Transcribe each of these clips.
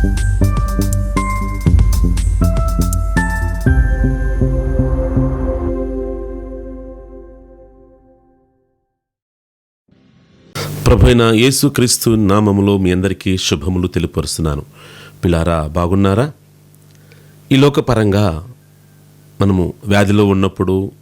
ప్రభైన యేసుక్రీస్తు నామములో మీ అందరికీ శుభములు తెలియపరుస్తున్నాను. పిల్లారా బాగున్నారా? ఈ లోకపరంగా మనము వ్యాధిలో ఉన్నప్పుడు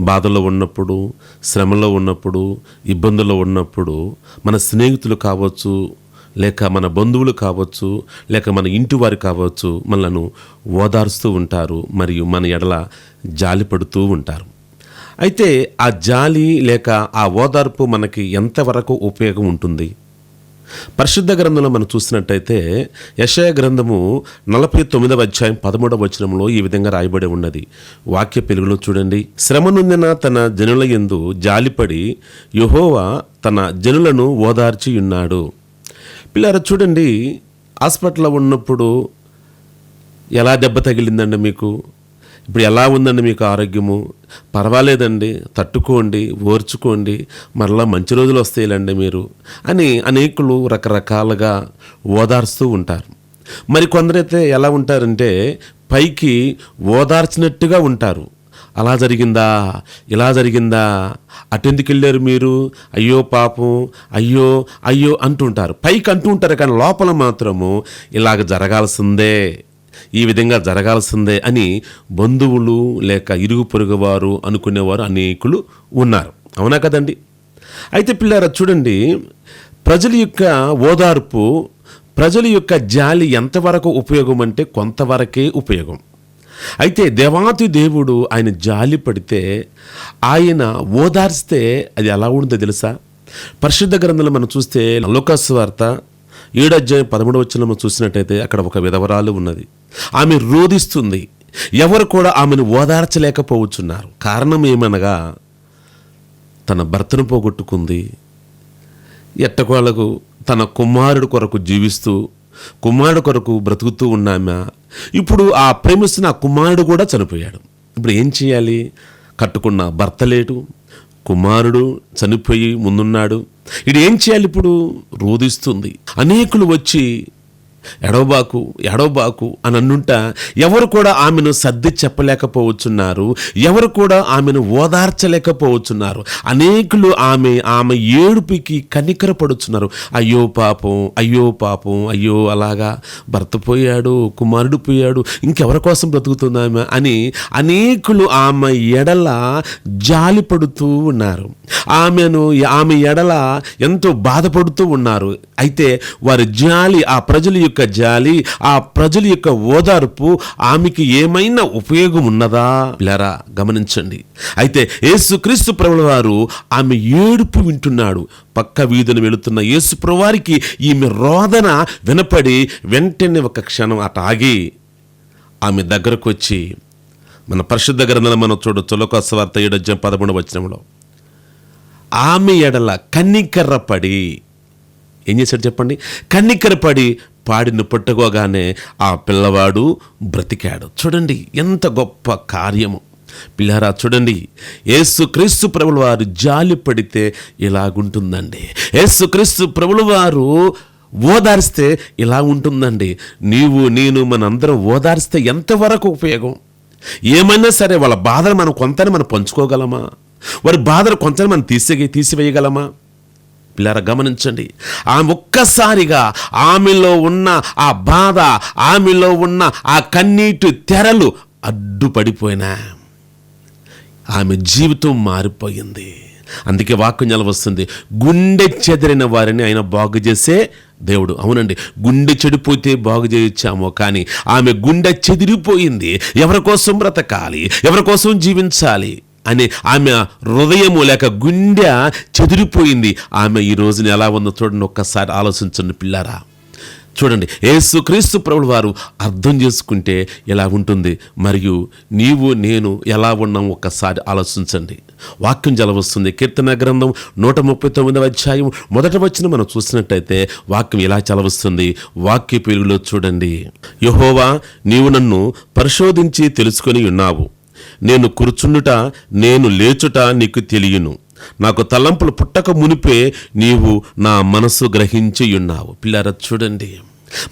బాధలో ఉన్నప్పుడు శ్రమలో ఉన్నప్పుడు ఇబ్బందుల్లో ఉన్నప్పుడు మన స్నేహితులు కావచ్చు లేక మన బంధువులు కావచ్చు లేక మన ఇంటి వారు కావచ్చు మనలను ఓదారుస్తూ ఉంటారు మరియు మన ఎడల జాలి పడుతూ ఉంటారు. అయితే ఆ జాలి లేక ఆ ఓదార్పు మనకి ఎంతవరకు ఉపయోగం ఉంటుంది? పరిశుద్ధ గ్రంథంలో మనం చూసినట్టయితే యశయ గ్రంథము నలభై తొమ్మిదవ అధ్యాయం పదమూడవ వచనంలో ఈ విధంగా రాయబడి ఉన్నది. వాక్య పెలుగులో చూడండి. శ్రమ నొందిన తన జనుల యందు జాలిపడి యుహోవా తన జనులను ఓదార్చి ఉన్నాడు పిల్లరా చూడండి హాస్పిటల్లో ఉన్నప్పుడు ఎలా దెబ్బ తగిలిందండి మీకు? ఇప్పుడు ఎలా ఉందండి మీకు ఆరోగ్యము? పర్వాలేదండి తట్టుకోండి ఓర్చుకోండి మరలా మంచి రోజులు వస్తాయిలండి మీరు అని అనేకులు రకరకాలుగా ఓదార్స్తూ ఉంటారు. మరి కొందరైతే ఎలా ఉంటారంటే పైకి ఓదార్చినట్టుగా ఉంటారు. అలా జరిగిందా? ఇలా జరిగిందా? అటెందుకు వెళ్ళారు మీరు? అయ్యో పాపం అయ్యో అయ్యో అంటుంటారు. పైకి అంటూ ఉంటారు కానీ లోపల మాత్రము ఇలాగ జరగాల్సిందే ఈ విధంగా జరగాల్సిందే అని బంధువులు లేక ఇరుగు పొరుగువారు అనుకునేవారు అనేకులు ఉన్నారు. అవునా కదండి? అయితే పిల్లారా చూడండి ప్రజల యొక్క ఓదార్పు ప్రజల యొక్క జాలి ఎంతవరకు ఉపయోగం అంటే కొంతవరకే ఉపయోగం. అయితే దేవాతి దేవుడు ఆయన జాలి పడితే ఆయన ఓదార్స్తే అది ఎలా ఉంటుందో తెలుసా? పరిశుద్ధ గ్రంథంలో మనం చూస్తే లోకాసు వార్త ఏడు పదమూడు వచ్చిన మనం చూసినట్టయితే అక్కడ ఒక విధవరాలు ఉన్నది. ఆమె రోధిస్తుంది. ఎవరు కూడా ఆమెను ఓదార్చలేకపోవచ్చున్నారు. కారణం ఏమనగా తన భర్తను పోగొట్టుకుంది. ఎట్టకోలకు తన కుమారుడు కొరకు జీవిస్తూ కుమారుడు కొరకు బ్రతుకుతూ ఉన్నామా? ఇప్పుడు ఆ ప్రేమిస్తున్న ఆ కుమారుడు కూడా చనిపోయాడు. ఇప్పుడు ఏం చేయాలి? కట్టుకున్న భర్త లేడు కుమారుడు చనిపోయి ముందున్నాడు. ఇది ఏం చేయాలి ఇప్పుడు? రోధిస్తుంది. అనేకులు వచ్చి ఎడవబాకు ఎడవబాకు అని అన్నుంట ఎవరు కూడా ఆమెను సర్ది చెప్పలేకపోవచ్చున్నారు. ఎవరు కూడా ఆమెను ఓదార్చలేకపోవచ్చున్నారు. అనేకులు ఆమె ఆమె ఏడుపుకి కనికరపడుచున్నారు. అయ్యో పాపం అయ్యో పాపం అయ్యో అలాగా భర్త పోయాడు కుమారుడు పోయాడు ఇంకెవరి కోసం బ్రతుకుతుంది ఆమె అని అనేకులు ఆమె ఎడల జాలి పడుతూ ఉన్నారు. ఆమెను ఆమె ఎడల ఎంతో బాధపడుతూ ఉన్నారు. అయితే వారి జాలి ఆ ప్రజల యొక్క జాలి ఆ ప్రజల యొక్క ఓదార్పు ఆమెకి ఏమైనా ఉపయోగం ఉన్నదా? లేరా గమనించండి. అయితే యేసుక్రీస్తు ప్రభుల వారు ఆమె ఏడుపు వింటున్నాడు. పక్క వీధిని వెళుతున్న యేసు ప్రభువారికి ఈమె రోదన వినపడి వెంటనే ఒక క్షణం అట ఆగి ఆమె దగ్గరకు వచ్చి మన పరిశుద్ధ గ్రంథాలు మనం చూడొచ్చు లోకస్వార్త ఏడజ్యం పదమూడు వచ్చినంలో ఆమె ఎడల కన్నికర్రపడి ఏం చేశాడు చెప్పండి? కన్నికరపడి పాడిని పట్టుకోగానే ఆ పిల్లవాడు బ్రతికాడు. చూడండి ఎంత గొప్ప కార్యము. పిల్లారా చూడండి. యేసు క్రీస్తు ప్రభుల వారు జాలి పడితే ఇలాగుంటుందండి. యేసు క్రీస్తు ప్రభుల వారు ఓదార్స్తే ఇలా ఉంటుందండి నీవు నేను మనందరం ఓదార్స్తే ఎంతవరకు ఉపయోగం? ఏమైనా సరే వాళ్ళ బాధలు మనం కొంతని మనం పంచుకోగలమా? వారి బాధలు కొంతని మనం తీసే తీసివేయగలమా? పిల్లరా గమనించండి. ఆమె ఒక్కసారిగా ఆమెలో ఉన్న ఆ బాధ ఆమెలో ఉన్న ఆ కన్నీటి తెరలు అడ్డుపడిపోయినా ఆమె జీవితం మారిపోయింది. అందుకే వాక్యం నిలవస్తుంది గుండె చెదిరిన వారిని ఆయన బాగు చేసే దేవుడు. అవునండి. గుండె చెడిపోతే బాగు చేయొచ్చామో కానీ ఆమె గుండె చెదిరిపోయింది. ఎవరి కోసం బ్రతకాలి? ఎవరి కోసం జీవించాలి? అని ఆమె హృదయము లేక గుండె చెదిరిపోయింది. ఆమె ఈ రోజున ఎలా ఉందో చూడండి ఒక్కసారి ఆలోచించండి పిల్లారా. చూడండి యేసుక్రీస్తు ప్రభుడు వారు అర్థం చేసుకుంటే ఎలా ఉంటుంది? మరియు నీవు నేను ఎలా ఉన్నాం? ఒక్కసారి ఆలోచించండి. వాక్యం జలవస్తుంది కీర్తన గ్రంథం నూట ముప్పై తొమ్మిదవ అధ్యాయం. మొదట వచ్చిన మనం చూసినట్టయితే వాక్యం ఎలా చలవస్తుంది వాక్య పెరుగులో చూడండి. యహోవా నీవు నన్ను పరిశోధించి తెలుసుకొని ఉన్నావు. నేను కూర్చుండుట నేను లేచుట నీకు తెలియను. నాకు తలంపులు పుట్టక మునిపే నీవు నా మనసు గ్రహించియున్నావు. పిల్లర చూడండి.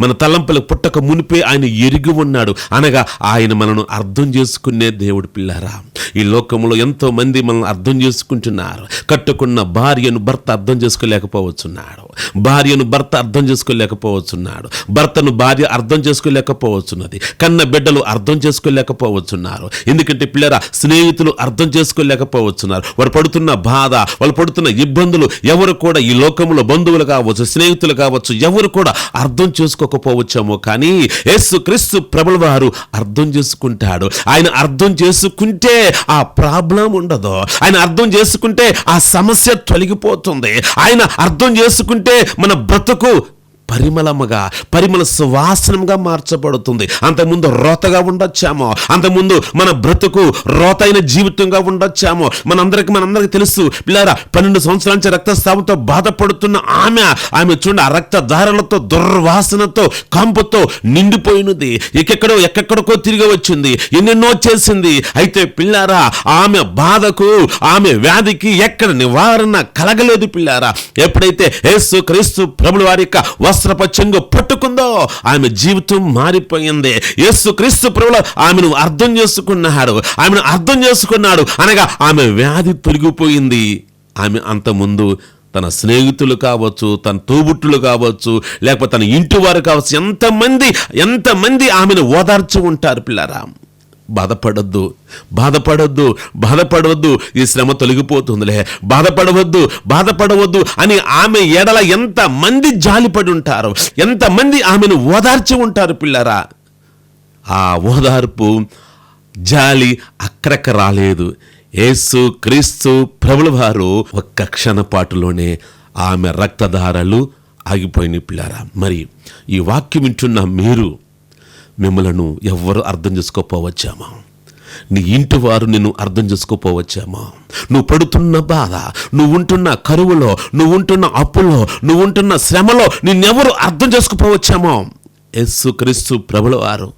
మన తలంపులకు పుట్టక మునిపే ఆయన ఎరిగి ఉన్నాడు. అనగా ఆయన మనను అర్థం చేసుకునే దేవుడు పిల్లరా. ఈ లోకంలో ఎంతో మంది మనల్ని అర్థం చేసుకుంటున్నారు. కట్టుకున్న భార్యను భర్త అర్థం చేసుకోలేకపోవచ్చున్నాడు. భార్యను భర్త అర్థం చేసుకోలేకపోవచ్చున్నాడు. భర్తను భార్య అర్థం చేసుకోలేకపోవచ్చున్నది. కన్న బిడ్డలు అర్థం చేసుకోలేకపోవచ్చున్నారు. ఎందుకంటే పిల్లరా స్నేహితులు అర్థం చేసుకోలేకపోవచ్చున్నారు. వారు పడుతున్న బాధ వాళ్ళు పడుతున్న ఇబ్బందులు ఎవరు కూడా ఈ లోకంలో బంధువులు కావచ్చు స్నేహితులు కావచ్చు ఎవరు కూడా అర్థం చేసుకోకపోవచ్చామో కానీ యేసు క్రీస్తు ప్రభుల వారు అర్థం చేసుకుంటాడు. ఆయన అర్థం చేసుకుంటే ఆ ప్రాబ్లం ఉండదు. ఆయన అర్థం చేసుకుంటే ఆ సమస్య తొలగిపోతుంది. ఆయన అర్థం చేసుకుంటే మన బ్రతుకు పరిమళముగా పరిమళ సువాసనంగా మార్చబడుతుంది. అంతకుముందు రోతగా ఉండొచ్చామో అంతకుముందు మన బ్రతుకు రోతైన జీవితంగా ఉండొచ్చామో మనందరికి మనందరికీ తెలుసు. పిల్లారా పన్నెండు సంవత్సరాల నుంచి రక్తస్రావంతో బాధపడుతున్న ఆమె ఆమె చూడండి ఆ రక్తధారలతో దుర్వాసనతో కంపుతో నిండిపోయినది. ఎక్కడో ఎక్కడికో తిరిగి వచ్చింది ఎన్నెన్నో చేసింది. అయితే పిల్లారా ఆమె బాధకు ఆమె వ్యాధికి ఎక్కడ నివారణ కలగలేదు పిల్లారా. ఎప్పుడైతే యేసు క్రీస్తు ప్రభుల వారి యొక్క వస్త్రప పట్టుకుందో ఆమె జీవితం మారిపోయింది. యేసు క్రీస్తు ప్రభుల ఆమెను అర్థం చేసుకున్నాడు. ఆమెను అర్థం చేసుకున్నాడు. అనగా ఆమె వ్యాధి తొలగిపోయింది. ఆమె అంతకుముందు తన స్నేహితులు కావచ్చు తన తోబుట్టులు కావచ్చు లేకపోతే తన ఇంటి వారు కావచ్చు ఎంతమంది ఎంతమంది ఆమెను ఓదార్చి ఉంటారు పిల్లరా? బాధపడొద్దు బాధపడొద్దు బాధపడవద్దు ఈ శ్రమ తొలగిపోతుందిలే. బాధపడవద్దు బాధపడవద్దు అని ఆమె ఎడల ఎంతమంది జాలిపడి ఉంటారు ఎంతమంది ఆమెను ఓదార్చి ఉంటారు పిల్లరా. ఆ ఓదార్పు జాలి అక్కడక్క రాలేదు. యేసు క్రీస్తు ప్రభుల వారు ఒక్క క్షణపాటులోనే ఆమె రక్తధారలు ఆగిపోయిన పిల్లారా. మరి ఈ వాక్యం వింటున్న మీరు మిమ్మలను ఎవ్వరూ అర్థం చేసుకోపోవచ్చామా? నీ ఇంటి వారు నిన్ను అర్థం చేసుకోపోవచ్చామా? నువ్వు పడుతున్న బాధ నువ్వు ఉంటున్న కరువులో నువ్వు ఉంటున్న అప్పులో నువ్వు ఉంటున్న శ్రమలో నిన్నెవరు అర్థం చేసుకోపోవచ్చామో? యస్సు క్రీస్తు ప్రభుల వారు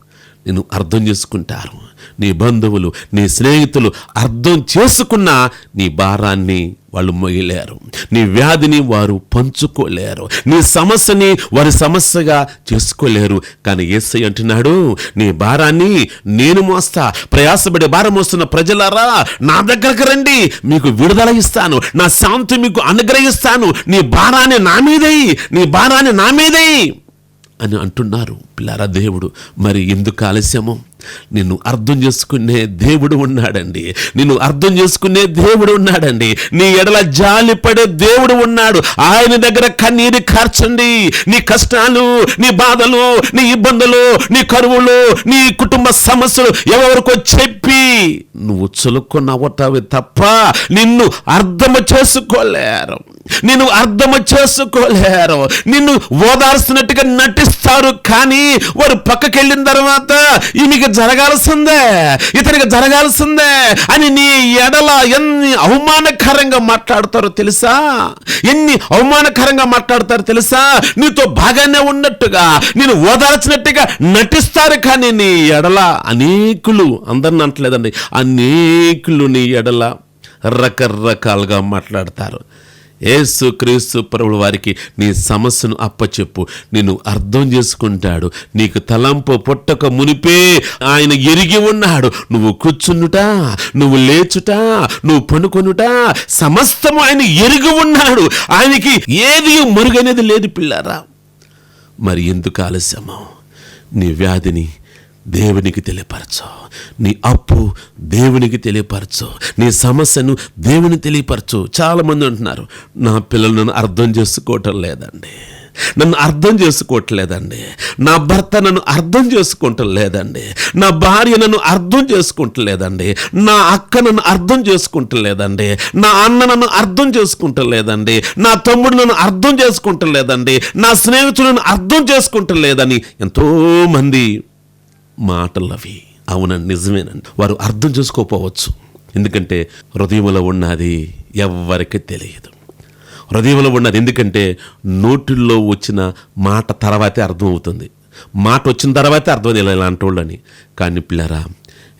నిన్ను అర్థం చేసుకుంటారు. నీ బంధువులు నీ స్నేహితులు అర్థం చేసుకున్న నీ భారాన్ని వాళ్ళు మొయ్యలేరు. నీ వ్యాధిని వారు పంచుకోలేరు. నీ సమస్యని వారి సమస్యగా చేసుకోలేరు. కానీ ఏసై అంటున్నాడు నీ భారాన్ని నేను మోస్తా. ప్రయాసపడే భారం మోస్తున్న ప్రజలారా నా దగ్గరకు రండి. మీకు విడుదల ఇస్తాను. నా శాంతి మీకు అనుగ్రహిస్తాను. నీ భారాన్ని నా మీదే నీ భారాన్ని నా మీదే అని అంటున్నారు. పిల్లారా దేవుడు మరి ఎందుకు ఆలస్యము? నిన్ను అర్థం చేసుకునే దేవుడు ఉన్నాడండి. నిన్ను అర్థం చేసుకునే దేవుడు ఉన్నాడండి. నీ ఎడల జాలిపడే దేవుడు ఉన్నాడు. ఆయన దగ్గర కన్నీరు కార్చండి. నీ కష్టాలు నీ బాధలు నీ ఇబ్బందులు నీ కరువులు నీ కుటుంబ సమస్యలు ఎవరికో చెప్పి నువ్వు చులుక్కున్నవటవి తప్ప నిన్ను అర్థము చేసుకోలేరు. నిన్ను అర్థము చేసుకోలేరు. నిన్ను ఓదార్స్తున్నట్టుగా నటిస్తారు. కానీ వారు పక్కకెళ్ళిన తర్వాత ఈమెకి జరగాల్సిందే ఇతనికి జరగాల్సిందే అని నీ ఎడల ఎన్ని అవమానకరంగా మాట్లాడతారో తెలుసా? ఎన్ని అవమానకరంగా మాట్లాడతారో తెలుసా? నీతో బాగానే ఉన్నట్టుగా నేను ఓదార్చినట్టుగా నటిస్తారు కానీ నీ ఎడల అనేకులు అందరిని అంటలేదండి అనేకులు నీ ఎడల రకరకాలుగా మాట్లాడతారు. ఏసు క్రీస్తు ప్రభుల వారికి నీ సమస్యను అప్పచెప్పు. నిన్ను అర్థం చేసుకుంటాడు. నీకు తలంపు పుట్టక మునిపే ఆయన ఎరిగి ఉన్నాడు. నువ్వు కూర్చునుట నువ్వు లేచుట నువ్వు పనుకొనుట సమస్తము ఆయన ఎరిగి ఉన్నాడు. ఆయనకి ఏది మరుగనేది లేదు పిల్లారా. మరి ఎందుకు ఆలస్యమో? నీ వ్యాధిని దేవునికి తెలియపరచు. నీ అప్పు దేవునికి తెలియపరచు. నీ సమస్యను దేవుని తెలియపరచు. చాలామంది అంటున్నారు నా పిల్లలు నన్ను అర్థం చేసుకోవటం లేదండి. నన్ను అర్థం చేసుకోవట్లేదండి నా భర్త నన్ను అర్థం చేసుకుంటం లేదండి. నా భార్య నన్ను అర్థం చేసుకుంటలేదండి నా అక్క నన్ను అర్థం చేసుకుంటలేదండి నా అన్న నన్ను అర్థం చేసుకుంటలేదండి నా తమ్ముడు నన్ను అర్థం చేసుకుంటలేదండి నా స్నేహితులను అర్థం చేసుకుంటలేదని ఎంతోమంది మాటలు అవి అవునండి నిజమేనండి వారు అర్థం చేసుకోకపోవచ్చు ఎందుకంటే హృదయంలో ఉన్నది ఎవ్వరికి తెలియదు. హృదయంలో ఉన్నది ఎందుకంటే నోటిల్లో వచ్చిన మాట తర్వాతే అర్థమవుతుంది. మాట వచ్చిన తర్వాతే అర్థం ఇలాంటి వాళ్ళని కానీ పిల్లరా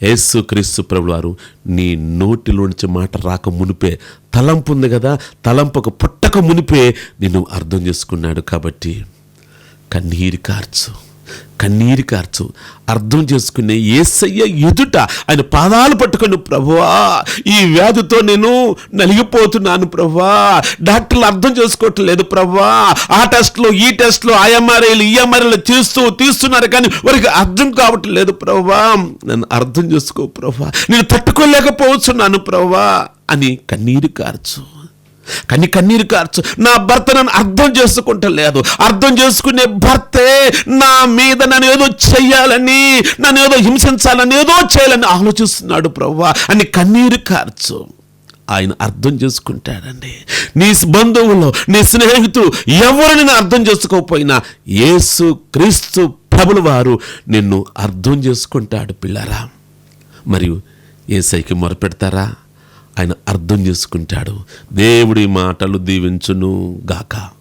యేసు క్రీస్తు ప్రభు వారు నీ నోటిలోంచి మాట రాక మునిపే తలంపు ఉంది కదా తలంపుకు పుట్టక మునిపే నిన్ను అర్థం చేసుకున్నాడు కాబట్టి కన్నీరు కార్చు. కన్నీరు కార్చు. అర్థం చేసుకునే ఏసయ్య ఎదుట ఆయన పాదాలు పట్టుకొని ప్రభువా ఈ వ్యాధితో నేను నలిగిపోతున్నాను ప్రభా డాక్టర్లు అర్థం చేసుకోవట్లేదు ప్రభా ఆ టెస్ట్లో ఈ టెస్ట్లు ఆ ఎంఆర్ఐలు ఈ ఎంఆర్ఐలు తీస్తూ తీస్తున్నారు కానీ వారికి అర్థం కావటం లేదు నన్ను అర్థం చేసుకో ప్రభా నేను తట్టుకోలేకపోతున్నాను ప్రభా అని కన్నీరు కార్చు. కానీ కన్నీరు కార్చు. నా భర్త నన్ను అర్థం చేసుకుంటలేదు. అర్థం చేసుకునే భర్తే నా మీద నన్ను ఏదో చెయ్యాలని నన్ను ఏదో హింసించాలని ఏదో చేయాలని ఆలోచిస్తున్నాడు ప్రవ్వా. అని కన్నీరు కార్చు. ఆయన అర్థం చేసుకుంటాడండి. నీ బంధువులు నీ స్నేహితులు ఎవరిని అర్థం చేసుకోకపోయినా యేసు క్రీస్తు ప్రభుల వారు నిన్ను అర్థం చేసుకుంటాడు పిల్లరా. మరియు ఏసైకి మొరపెడతారా? ఆయన అర్థం చేసుకుంటాడు. దేవుడి మాటలు దీవించును గాక